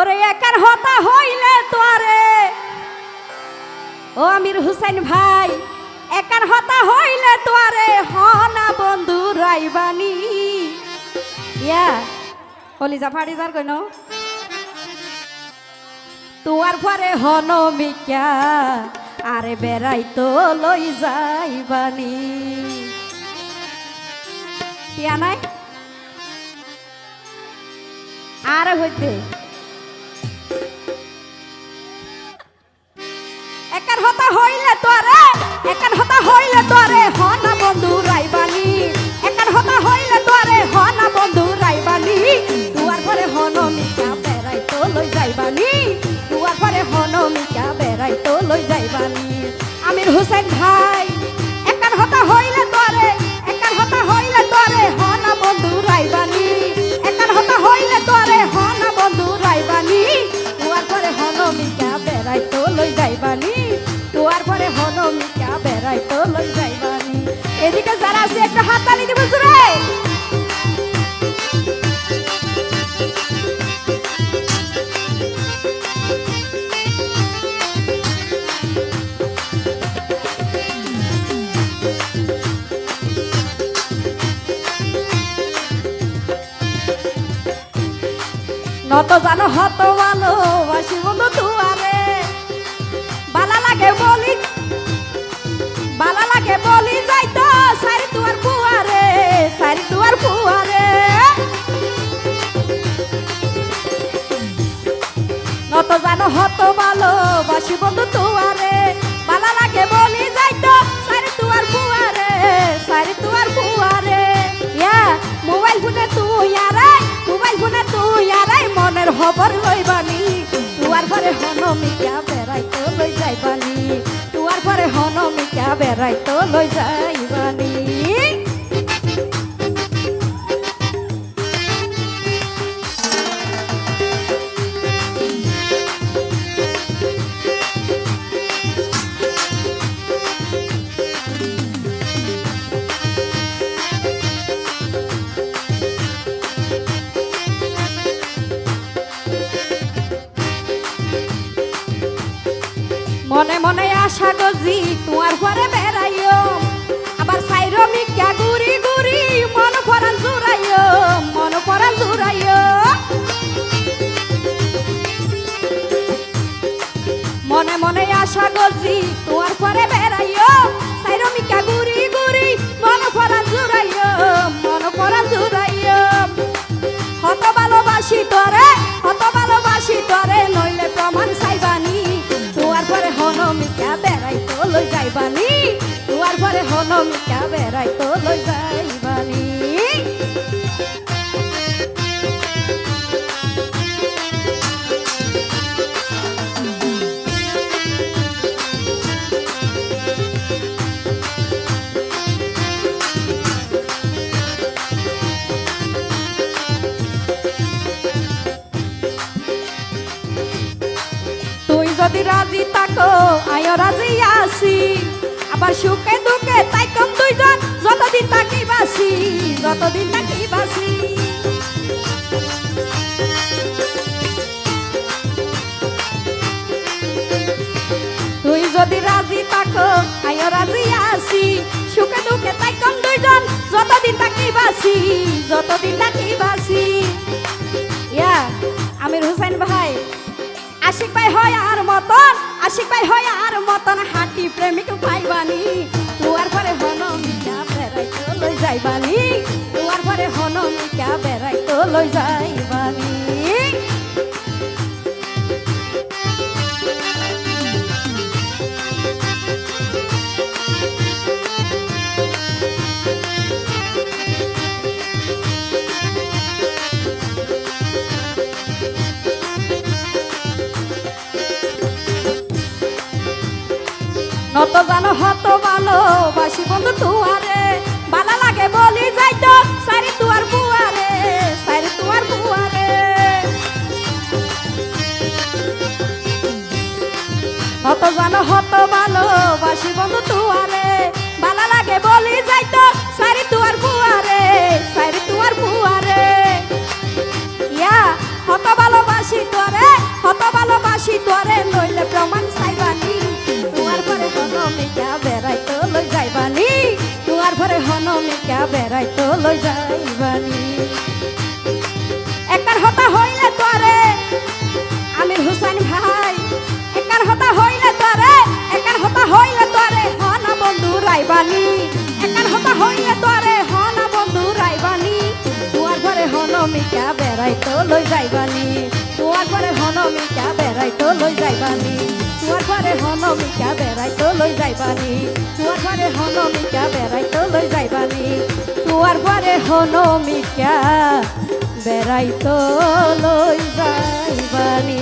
ওরে একার হতা হইলে তোরে ও আমির হুসেন ভাই, একার হতা হইলে তোরে হনা বন্ধু রাইবানি। ইয়া, কলিজা ফাড়ি যার কইন? তোয়ার পরে হন মিকা, আরে বেড়াই তো লই যাইবানি। টিয়া নাই? আরে হইতে। একার হতা হইলে তোরে একার হতা হইলে তোরে হনা বন্ধু রাইবানি একার হতা হইলে তোরে হনা বন্ধু রাইবানি দুয়ার পরে হন মিকা বেড়াই তো লই যাইবানি দুয়ার পরে হন মিকা বেড়াই তো লই যাইবানি আমির হোসেন ভাই নত জানো, হত ভালো বাসি বন্ধু তুয়ারে বালা লাগে বলি, বালা লাগে বলি, যাই তো সারি তুয়ার পুয়ারে সারি তুয়ার পুয়ারে নত জানো, হত ভালো বাসি বন্ধু খবর লইবানি তুয়ার পরে হনমিকা বেড়াইতো লই যাইবানি তুয়ার পরে হনমিকা বেড়াইতো লই যাইবানি মনে মনে আশা গজি তোমার ঘরে বেড়াই তো লই যাইবানি তুয়ার পরে হনমিকা বেড়াই তো লই যাইবানি যদি রাজি থাকো, আয়ো রাজি আছি। আবার সুখে দুঃখে তাই কম দুইজন যতদিন তাকি বাসি যতদিন তাকি বাসি তুই যদি রাজি থাকো, আয়ো রাজি আছি। সুখে দুঃখে তাই কম দুইজন যতদিন তাকি বাসি যতদিন তাকি বাসি ইয়া, আমির হুসাইন ভাই। আশিক ভাই হয় আর মতন আশিক ভাই হয় আর মতন, হাঁটি প্রেমিক পাইবানি তোয়ার পরে হনমিকা বেড়াই তো লই যাইবানি তোয়ার পরে হনমিকা বেড়াই তো লই যাইবানি নত জানো হত ভালো বাসি বন্ধু তুয়ারে বালা লাগে বলি যাইতো, সারি তুয়ার বুয়ারে, সারি তুয়ার বুয়ারে। নত জানো হত হনমিকা বেড়াই লৈ যাইবানি। তোমার ঘরে হনমিকা বেড়াই লৈ যাইবানি। তোমার ঘরে হনমিকা বেড়াই তো লই যাইবানি। তোমার ঘরে হনমিকা বেড়াই লৈ যাইবানি। তোমার ঘরে হনমিকা বেড়াই লৈ যাইবানি।